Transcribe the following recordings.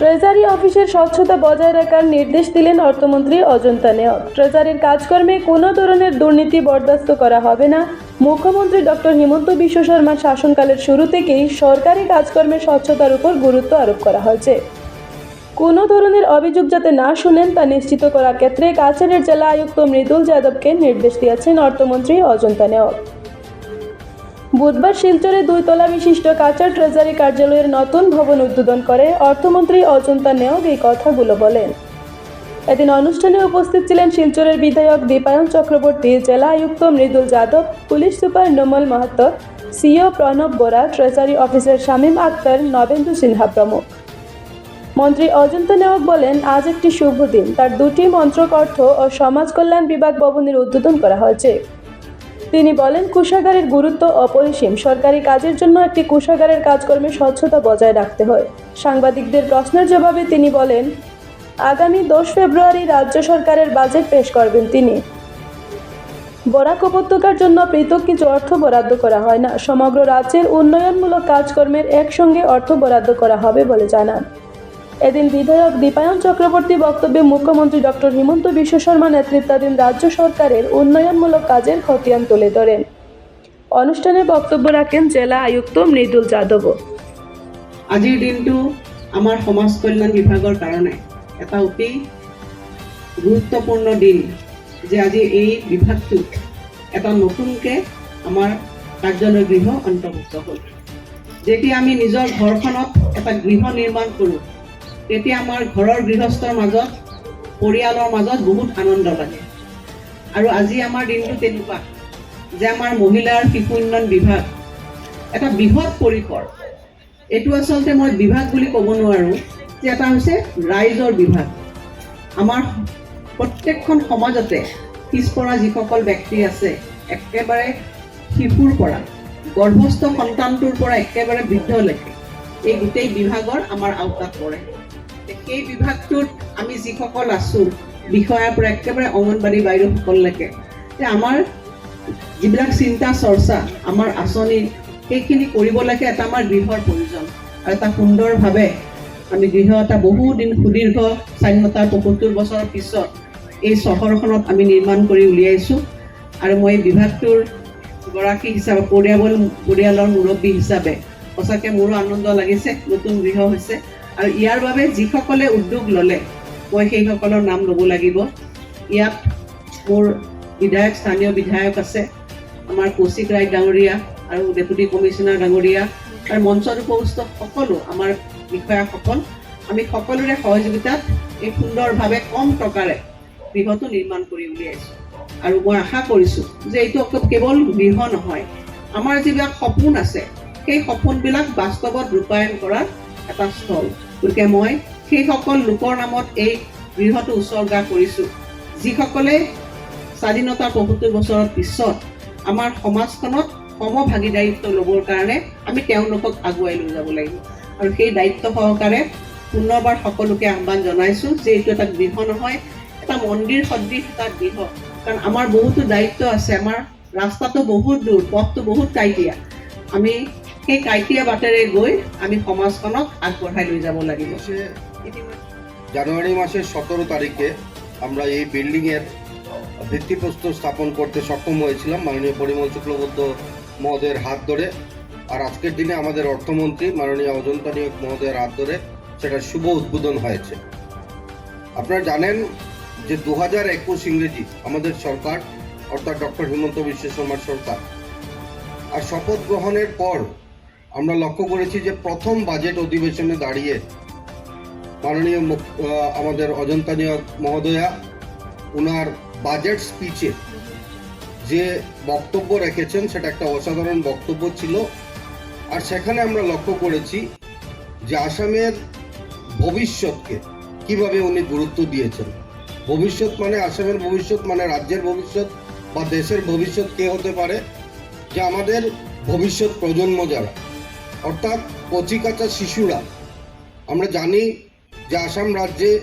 Treasury অফিসের স্বচ্ছতা বজায় রাখার নির্দেশ দিলেন অর্থমন্ত্রী অজন্তা নেওয়াব ট্রেজারির কাজকর্মে কোনো ধরনের দুর্নীতি বরদাস্ত করা হবে না। মুখ্যমন্ত্রী ডক্টর হিমন্ত বিশ্ব শর্মার শাসনকালের শুরু থেকেই সরকারি কাজকর্মে স্বচ্ছতার উপর গুরুত্ব আরোপ করা হয়েছে। কোনো ধরনের অভিযোগ যাতে না শুনেন তা নিশ্চিত করার ক্ষেত্রে কাছাড়ের জেলা আয়ুক্ত মৃদুল যাদবকে নির্দেশ দিয়েছেন অর্থমন্ত্রী অজন্তা নেওয়াব বুধবার শিলচরে দুই তলা বিশিষ্ট কাচার ট্রেজারি কার্যালয়ের নতুন ভবন উদ্বোধন করে অর্থমন্ত্রী অজন্তা নেওগ এই কথাগুলো বলেন। এদিন অনুষ্ঠানে উপস্থিত ছিলেন শিলচরের বিধায়ক দীপায়ন চক্রবর্তী, জেলা আয়ুক্ত Mridul Yadav, police super Nomal Mahato, CO Pranab Bora, treasury officer Shamim Akhtar, Nabendu Sinha প্রমুখ। মন্ত্রী অজন্তা নেওয়াক বলেন, আজ একটি শুভ দিন। তার দুটি মন্ত্রক অর্থ ও সমাজ কল্যাণ বিভাগ ভবনের উদ্বোধন করা হয়েছে। তিনি বলেন, কোষাগারের গুরুত্ব অপরিসীম। সরকারি কাজের জন্য একটি কোষাগারের কাজকর্মে স্বচ্ছতা বজায় রাখতে হয়। সাংবাদিকদের প্রশ্নের জবাবে তিনি বলেন, আগামী দশ ফেব্রুয়ারি রাজ্য সরকারের বাজেট পেশ করবেন তিনি। বরাক উপত্যকার জন্য পৃথক কিছু অর্থ বরাদ্দ করা হয় না। সমগ্র রাজ্যের উন্নয়নমূলক কাজকর্মের একসঙ্গে অর্থ বরাদ্দ করা হবে বলে জানান। এদিন বিধায়ক দীপায়ন চক্রবর্তী বক্তব্যে মুখ্যমন্ত্রী ডক্টর হিমন্ত বিশ্ব শর্মা নেতৃত্বাধীন রাজ্য সরকারের উন্নয়নমূলক কাজের খতিয়ান তুলে ধরেন। অনুষ্ঠানে বক্তব্য রাখেন জেলা আয়ুক্ত মৃদুল যাদবও আজিৰ দিনটো আমাৰ সমাজ কল্যাণ বিভাগৰ কাৰণে এটা অতি গুৰুত্বপূৰ্ণ দিন যে আজি এই বিভাগটোত এটা নতুনকৈ আমাৰ কাৰ্যালয় গৃহ অন্তৰ্ভুক্ত হ'ল। যেতিয়া আমি নিজৰ ঘৰখনত এটা গৃহ নিৰ্মাণ কৰোঁ তেতিয়া আমাৰ ঘৰৰ গৃহস্থৰ মাজত, পৰিয়ালৰ মাজত বহুত আনন্দ লাগে আৰু আজি আমাৰ দিনটো তেনেকুৱা যে আমাৰ মহিলাৰ শিশু উন্নয়ন বিভাগ এটা বৃহৎ পৰিসৰ। এইটো আচলতে মই বিভাগ বুলি ক'ব নোৱাৰোঁ, যে এটা হৈছে ৰাইজৰ বিভাগ। আমাৰ প্ৰত্যেকখন সমাজতে পিছপৰা যিসকল ব্যক্তি আছে, একেবাৰে শিশুৰ পৰা, গৰ্ভস্থ সন্তানটোৰ পৰা একেবাৰে বৃদ্ধলৈকে এই গোটেই বিভাগৰ আমাৰ আওতাত পৰে। সেই বিভাগটোত আমি যিসকল আছোঁ, বিষয়াৰ পৰা একেবাৰে অংগনবাড়ী বাইদেউসকললৈকে আমাৰ চিন্তা চৰ্চা, আমাৰ আঁচনি, সেইখিনি কৰিবলৈকে এটা আমাৰ গৃহৰ প্ৰয়োজন। আৰু এটা সুন্দৰভাৱে আমি গৃহ এটা বহুদিন সুদীৰ্ঘ স্বাধীনতাৰ পঁয়সত্তৰ বছৰৰ পিছত এই চহৰখনত আমি নিৰ্মাণ কৰি উলিয়াইছোঁ। আৰু মই এই বিভাগটোৰ গৰাকী হিচাপে পৰিয়াল পৰিয়ালৰ মুৰব্বী হিচাপে সঁচাকৈ মোৰো আনন্দ লাগিছে, নতুন গৃহ হৈছে। আৰু ইয়াৰ বাবে যিসকলে উদ্যোগ ল'লে মই সেইসকলৰ নাম ল'ব লাগিব। ইয়াত মোৰ বিধায়ক স্থানীয় বিধায়ক আছে আমাৰ কৌশিক ৰায় ডাঙৰীয়া আৰু ডেপুটি কমিশ্যনাৰ ডাঙৰীয়া। আৰু মঞ্চত উপস্থিত সকলো আমাৰ বিষয়াসকল আমি সকলোৰে সহযোগিতাত এই সুন্দৰভাৱে কম টকাৰে গৃহটো নিৰ্মাণ কৰি উলিয়াইছোঁ। আৰু মই আশা কৰিছোঁ যে এইটো অকল কেৱল গৃহ নহয় আমাৰ যিবিলাক সপোন আছে সেই সপোনবিলাক বাস্তৱত ৰূপায়ণ কৰাৰ এটা স্থল। গতিকে মই সেইসকল লোকৰ নামত এই গৃহটো উচৰ্গা কৰিছোঁ। যিসকলে স্বাধীনতাৰ পঁয়সত্তৰ বছৰৰ পিছত আমাৰ সমাজখনত সমভাগীদাৰিত্ব ল'বৰ কাৰণে আমি তেওঁলোকক আগুৱাই লৈ যাব লাগিব। আৰু সেই দায়িত্ব সহকাৰে পুনৰবাৰ সকলোকে আহ্বান জনাইছোঁ যে এইটো এটা গৃহ নহয়, এটা মন্দিৰ সদৃশ এটা গৃহ। কাৰণ আমাৰ বহুতো দায়িত্ব আছে, আমাৰ ৰাস্তাটো বহুত দূৰ, পথটো বহুত কাইটীয়া আমি সেই কাইটীয়া বাটেৰে গৈ আমি সমাজখনক আগবঢ়াই লৈ যাব লাগিব। জানুয়ারি মাসের সতেরো তারিখে আমরা এই বিল্ডিংয়ের ভিত্তিপ্রস্তর স্থাপন করতে সক্ষম হয়েছিলাম মাননীয় পরিমল শুক্লবদ্ধ মহোদয়ের হাত ধরে। আর আজকের দিনে আমাদের অর্থমন্ত্রী মাননীয় অজন্তা নিয়োগ মহোদয়ের হাত ধরে সেটার শুভ উদ্বোধন হয়েছে। আপনারা জানেন যে দু হাজার একুশ ইংরেজি আমাদের সরকার, অর্থাৎ ডক্টর হিমন্ত বিশ্ব শর্মার সরকার, আর শপথ গ্রহণের পর আমরা লক্ষ্য করেছি যে প্রথম বাজেট অধিবেশনে দাঁড়িয়ে মাননীয় আমাদের অজন্তা নিয়োগ মহোদয়া ওনার বাজেট স্পিচে যে বক্তব্য রেখেছেন, সেটা একটা অসাধারণ বক্তব্য ছিল। আর সেখানে আমরা লক্ষ্য করেছি যে আসামের ভবিষ্যৎকে কীভাবে উনি গুরুত্ব দিয়েছেন। ভবিষ্যৎ মানে আসামের ভবিষ্যৎ মানে রাজ্যের ভবিষ্যৎ বা দেশের ভবিষ্যৎ কে হতে পারে, যে আমাদের ভবিষ্যৎ প্রজন্ম যারা। অর্থাৎ কচিকাচা শিশুরা। আমরা জানি যে আসাম রাজ্যে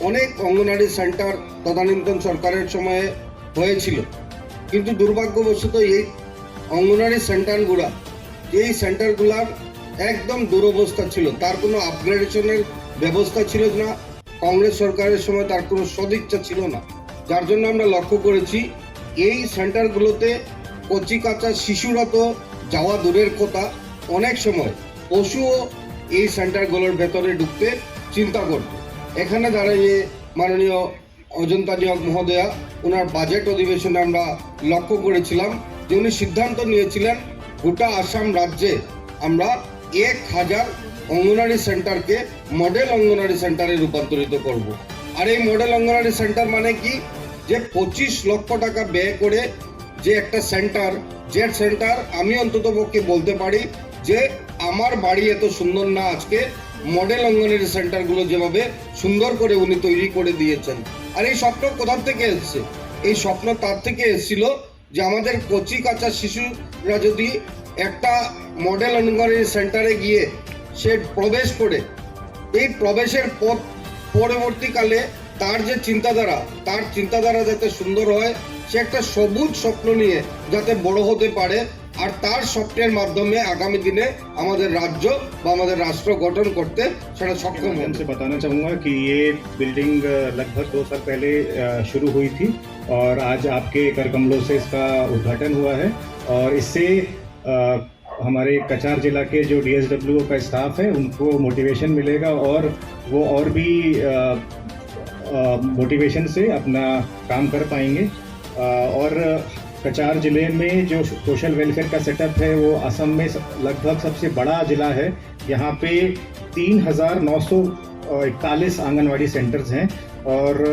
অনেক অঙ্গনারী সেন্টার তদানীন্তন সরকারের সময়ে হয়েছিল। কিন্তু দুর্ভাগ্যবশত এই অঙ্গনারী সেন্টারগুলা, এই সেন্টারগুলার একদম দুরবস্থা ছিল। তার কোনো আপগ্রেডেশনের ব্যবস্থা ছিল না। কংগ্রেস সরকারের সময় তার কোনো সদিচ্ছা ছিল না। যার জন্য আমরা লক্ষ্য করেছি, এই সেন্টারগুলোতে কচি কাঁচা শিশুরা তো যাওয়া দূরের কথা। অনেক সময় পশুও এই সেন্টারগুলোর ভেতরে ঢুকতে চিন্তা করত এখানে দাঁড়িয়ে মাননীয় অজন্তা নিয়োগ মহোদয়া, ওনার বাজেট অধিবেশনে আমরা লক্ষ্য করেছিলাম যে উনি সিদ্ধান্ত নিয়েছিলেন গোটা আসাম রাজ্যে আমরা এক হাজার অঙ্গনারী সেন্টারকে মডেল অঙ্গনারী সেন্টারে রূপান্তরিত করব। আর এই মডেল অঙ্গনারী সেন্টার মানে কি যে পঁচিশ লক্ষ টাকা ব্যয় করে যে একটা সেন্টার, যে সেন্টার আমি অন্তত পক্ষে বলতে পারি যে আমার বাড়ি এত সুন্দর না আজকে মডেল অঙ্গনের সেন্টারগুলো যেভাবে সুন্দর করে উনি তৈরি করে দিয়েছেন। আর এই স্বপ্ন কোথা থেকে এসছে? এই স্বপ্ন তার থেকে এসেছিল যে আমাদের কচি কাঁচা শিশুরা যদি একটা মডেল অঙ্গনের সেন্টারে গিয়ে সে প্রবেশ করে, এই প্রবেশের পথ পরবর্তীকালে তার যে চিন্তাধারা, তার চিন্তাধারা যাতে সুন্দর হয়, সে একটা সবুজ স্বপ্ন নিয়ে যাতে বড় হতে পারে আর তার স্বপ্নের মাধ্যমে আগামী দিনে আমাদের রাজ্য বা আমাদের রাষ্ট্র গঠন করতে সেটা সক্ষম माध्यम হবে से बताना चाहूँगा कि ये बिल्डिंग अ, लगभग दो साल पहले अ, शुरू हुई थी और आज आपके कर कमलों से इसका उद्घाटन हुआ है और इससे अ, हमारे कचार जिला के जो डीएसडब्ल्यू का स्टाफ है उनको मोटिवेशन मिलेगा और वो और भी मोटिवेशन से अपना काम कर पाएंगे अ, और कचार ज़िले में जो सोशल वेलफेयर का सेटअप है, वो असम में लगभग सबसे बड़ा जिला है। यहाँ पे तीन हज़ार नौ सौ इकतालीस आंगनवाड़ी सेंटर्स हैं और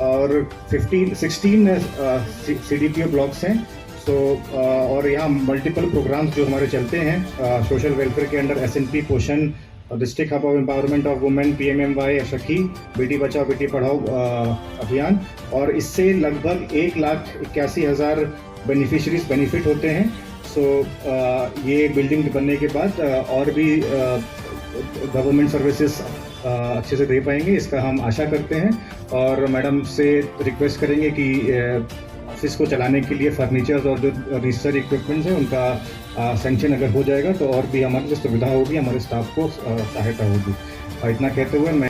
और fifteen sixteen C D P O blocks हैं। सो और यहाँ मल्टीपल प्रोग्राम्स जो हमारे चलते हैं सोशल वेलफेयर के अंडर एस एन पी पोषण district hub of empowerment of women P M M Y सखी बेटी बचाओ बेटी पढ़ाओ अभियान और इससे लगभग एक लाख इक्यासी हज़ार बेनिफिशरीज बेनिफिट होते हैं। सो ये बिल्डिंग बनने के बाद और भी गवर्नमेंट सर्विसेज़ अच्छे से दे पाएँगे, इसका हम आशा करते हैं। और मैडम से रिक्वेस्ट करेंगे कि ऑफ़िस को चलाने के लिए फर्नीचर और जो नेसेसरी इक्विपमेंट्स हैं, उनका सेंक्शन अगर हो जाएगा तो और भी हमारी जो सुविधा होगी, हमारे स्टाफ को सहायता होगी। और इतना कहते हुए मैं